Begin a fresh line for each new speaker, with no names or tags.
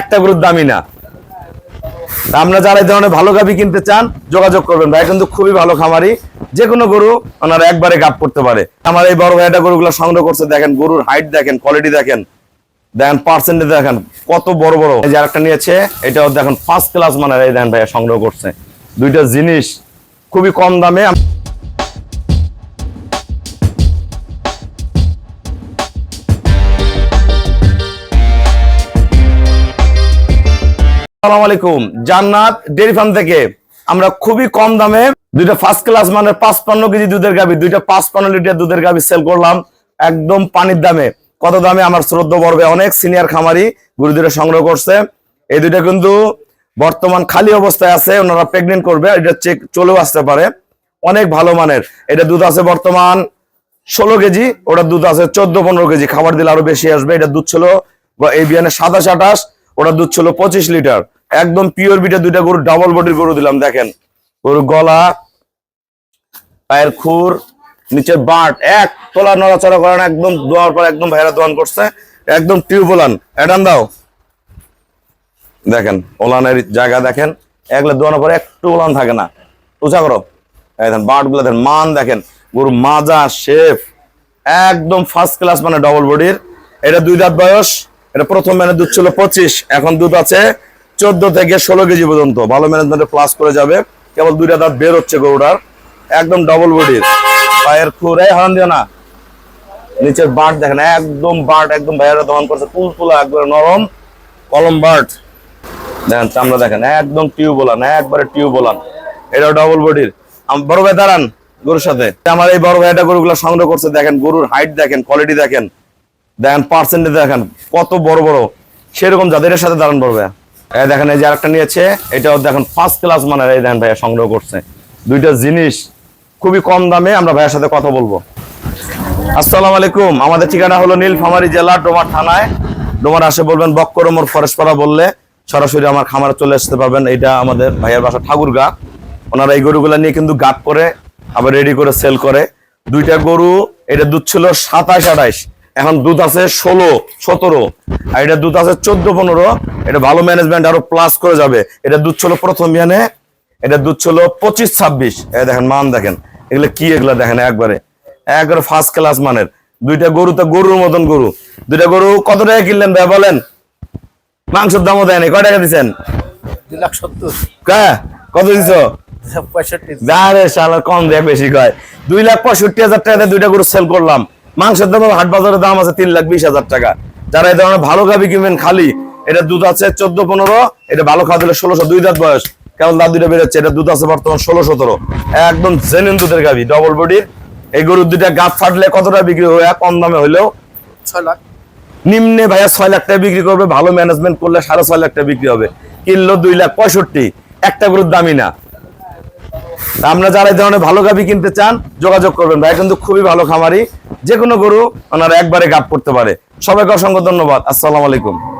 একটা গরুর দামই না। আপনারা যারা এই ধরনের ভালো গাভি কিনতে চান, যোগাযোগ করবেন। ভাই, কিন্তু খুবই ভালো খামারি। যে কোনো গরু ওনারা একবারে গাপ করতে পারে। আমার এই বড় ভাইটা গরুগুলো সংগ্রহ করছে, দেখেন গরুর হাইট দেখেন কোয়ালিটি দেখেন। দেখেন পার্সেন্টেজ দেখেন, কত বড় বড়। এই যে আরেকটা নিয়েছে, এটাও দেখেন ফার্স্ট ক্লাস মানের, এই দেখেন ভাইয়া সংগ্রহ করছে। দুইটা জিনিস খুবই কম দামে আলাইকুম। জান্নাত ডেরি ফার্ম থেকে আমরা খুবই কম দামে দুইটা ফার্স্ট ক্লাস মানে পাঁচপান্ন কেজি দুধের দুইটা লিটার দুধের সেল করলাম একদম পানির দামে। কত দামে? আমার শ্রদ্ধ অনেক সিনিয়র খামারি সংগ্রহ করছে। এই দুইটা কিন্তু বর্তমান খালি অবস্থায় আছে, ওনারা প্রেগনেন্ট করবে এটা চেক চলেও আসতে পারে। অনেক ভালো মানের। এটা দুধ আছে বর্তমান ষোলো কেজি, ওটা দুধ আছে চোদ্দ পনেরো কেজি। খাবার দিলে আরও বেশি আসবে। এটা দুধ ছিল এই বিয়ানে সাতাশ আঠাশ ওটার দুধ ছিল পঁচিশ লিটার। একদম পিওর বিটা দুইটা গরু ডাবল বডির গরু দিলাম, দেখেন। গরু গলা, পায়ের খুর, নিচের বাট, এক তোলা নড়াচড়া করেন একদম দোয়ার পর একদম ভাইরা দোয়ান করছে। একদম টিউবওলান অ্যাডান দাও। দেখেন, ওলানের জায়গা দেখেন, একলা দোয়ানোর পরে একটু ওলান থাকে না। উঁচা করো। দেখেন বাটগুলো দেখেন মান দেখেন। গরু মাজা, শেফ, একদম ফার্স্ট ক্লাস মানে ডবল বডির এটা দুই দাঁত বয়স, এটা প্রথম মানে দুধ ছিল পঁচিশ, এখন দুধ আছে চোদ্দ থেকে ষোলো কেজি পর্যন্ত। ভালো ম্যানেজমেন্টে প্লাস করে যাবে। কেবল দুইটা দাঁত বের হচ্ছে গরুটার। একদম ডবল বডির পায়ের এই হারান দিও না। নিচের বাট দেখেন, একদম বাট, একদম করছে। তুল তুলা একবারে নরম। কলম বাট। দেখেন, চামড়া দেখেন, একদম টিউব বলান একবারে টিউব বলান এটা ডবল বডির বড় ভাই, দাঁড়ান গরুর সাথে। আমার এই বড় ভাইটা গরুগুলো সংগ্রহ করছে, দেখেন, গরুর হাইট দেখেন কোয়ালিটি দেখেন। দেখেন পার্সেন্টেজ দেখেন, কত বড় বড়। সেরকম যাদের সাথে দাঁড়ান বড় ভাইয়া। দেখেন, এই যে আরেকটা নিয়েছে, এটাও দেখেন ফার্স্ট ক্লাস মানের, এই দেখেন ভাইয়া সংগ্রহ করছে। দুইটা জিনিস খুবই কম দামে আমরা ভাইয়ের সাথে কথা বলব। আসসালামু আলাইকুম, আমাদের ঠিকানা হলো নীলফামারী জেলা, ডোমার থানায়। ডোমার আসে বলবেন বক্করমর ফরেস্টপাড়া বললে সরাসরি আমার খামারে চলে আসতে পারবেন। এটা আমাদের ভাইয়ের বাসা ঠাকুরগা। ওনারা এই গরুগুলা নিয়ে কিন্তু গাপ করে, আবার রেডি করে সেল করে। দুইটা গরু, এটা দুধ ছিল সাতাশ আঠাইশ এখন দুধ আছে ষোলো সতেরো। আর এটা দুধ আছে চোদ্দ পনেরো। এটা ভালো ম্যানেজমেন্ট আরও প্লাস করে যাবে। এটা দুধ ছিল প্রথম বিয়ানে এটা দুধ ছিল পঁচিশ ছাব্বিশ। দেখেন মান দেখেন। এগুলো কি এগুলো দেখেন একবারে। একবারে ফার্স্ট ক্লাস মানের। দুইটা গরু তো গরুর মতন গরু। দুইটা গরু কত টাকা কিনলেন ভাই বলেন? মাংসের দামও দেয়নি। কয় টাকা দিচ্ছেন
দুই লাখ সত্তর।
কত দিছ?
পঁয়ষট্টি।
কম দেয় বেশি কয়। দুই লাখ পঁয়ষট্টি হাজার টাকা দিয়ে দুইটা গরু সেল করলাম। মাংসের দাম হাট বাজারের দাম আছে তিন লাখ বিশ হাজার টাকা। যারা এই ধরনের ভালো গাবি কিনবেন খালি এটা দুধ আছে চোদ্দ পনেরো এটা ভালো খাওয়া দিলে ষোলোশো দুই দাঁত বয়স। কেবল দাঁত দুইটা বেরোচ্ছে এটা দুধ আছে বর্তমান ষোলো সতেরো। একদম জেনুইন দুধের গাবি ডবল বডির এই গরুর দুইটা গাছ ফাটলে কতটা বিক্রি হবে কম দামে হইলেও
ছয় লাখ।
নিম্নে ভাইয়া ছয় লাখ টাকা বিক্রি করবে ভালো ম্যানেজমেন্ট করলে সাড়ে ছয় লাখ টাকা বিক্রি হবে। কিনলো দুই লাখ পঁয়ষট্টি একটা গরুর দামই না। আপনারা যারা এই ধরনের ভালো গাভি কিনতে চান, যোগাযোগ করবেন। ভাই, কিন্তু খুবই ভালো খামারি। যে কোনো গরু ওনারা একবারে গাপ করতে পারে। সবাইকে অসংখ্য ধন্যবাদ। আসসালামু আলাইকুম।